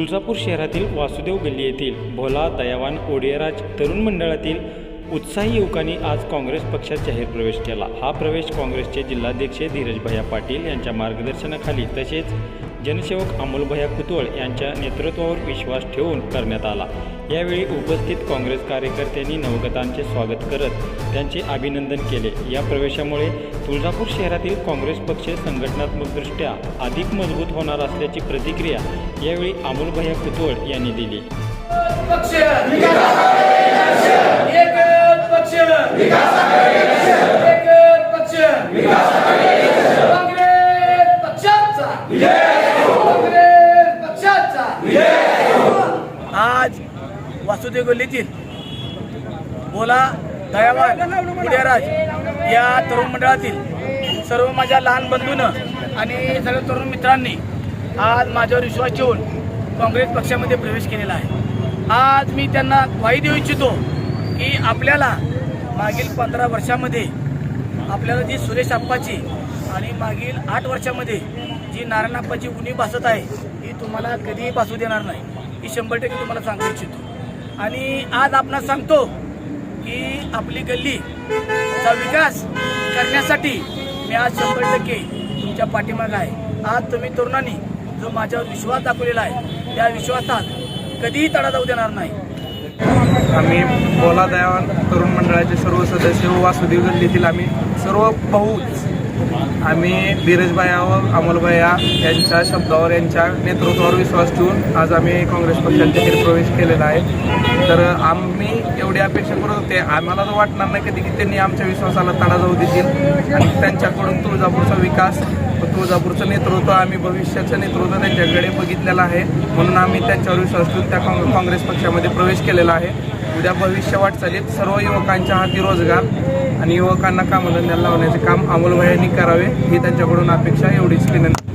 तुळजापूर शहरातील वासुदेव गल्ली येथील भोला दयावान ओडियराज तरुण मंडळातील उत्साही युवकांनी आज काँग्रेस पक्षात जाहीर प्रवेश केला. हा प्रवेश काँग्रेसचे जिल्हाध्यक्ष धीरजभैया पाटील यांच्या मार्गदर्शनाखाली तसेच जनसेवक अमोलभया कुतवळ यांच्या नेतृत्वावर विश्वास ठेवून करण्यात आला. यावेळी उपस्थित काँग्रेस कार्यकर्त्यांनी नवगतांचे स्वागत करत त्यांचे अभिनंदन केले. या प्रवेशामुळे तुळजापूर शहरातील काँग्रेस पक्ष संघटनात्मकदृष्ट्या अधिक मजबूत होणार असल्याची प्रतिक्रिया यावेळी अमोलभया कुतवळ यांनी दिली. पक्ष एकच पक्ष एकच पक्ष काँग्रेस पक्षाचा काँग्रेस पक्षाचा आज वासुदेव गल्लीतील बोला दयावान उदयराज या तरुण मंडळातील सर्व माझ्या लहान बंधूनं आणि सर्व तरुण मित्रांनी आज माझ्यावर विश्वास ठेवून काँग्रेस पक्षामध्ये प्रवेश केलेला आहे. आज मी त्यांना ग्वाही देऊ इच्छितो की आपल्याला मागील पंधरा वर्षामध्ये आपल्याला जी सुरेश आप्पाची आणि मागील आठ वर्षामध्ये जी नारायण आप्पाची उणी भासत आहे ती तुम्हाला कधीही भासू देणार नाही. शंभर टक्के तुम्हाला सांगू इच्छितो. आणि आज आपणास सांगतो की आपली गल्लीचा विकास करण्यासाठी मी आज शंभर टक्के तुमच्या पाठीमागं आहे. आज तुम्ही तरुणांनी जो माझ्यावर विश्वास दाखवलेला आहे त्या विश्वासात कधीही तडा जाऊ देणार नाही. आम्ही बोला दयावान तरुण मंडळाचे सर्व सदस्य वासुदेव गल्लीतील आम्ही सर्व भाऊच आम्ही धीरजभाया व अमोलभाया यांच्या शब्दावर यांच्या नेतृत्वावर विश्वास ठेवून आज आम्ही काँग्रेस पक्षात जाहीर प्रवेश केलेला आहे. तर आम्ही एवढी अपेक्षा करत होते. आम्हाला तर वाटणार नाही कधी की त्यांनी आमच्या विश्वासाला तडा जाऊ देतील. आणि त्यांच्याकडून तुळजापूरचा विकास तुळजापूरचं नेतृत्व आम्ही भविष्याचं नेतृत्व त्यांच्याकडे बघितलेलं आहे. म्हणून आम्ही त्यांच्यावर विश्वास ठेवून त्या काँग- काँग्रेस पक्षामध्ये प्रवेश केलेला आहे. उद्या भविष्य वाटचालीत सर्व युवकांच्या हाती रोजगार आणि युवकांना कामधंद्याला लावण्याचे काम अमोलभाईंनी करावे ही त्यांच्याकडून अपेक्षा एवढीच विनंती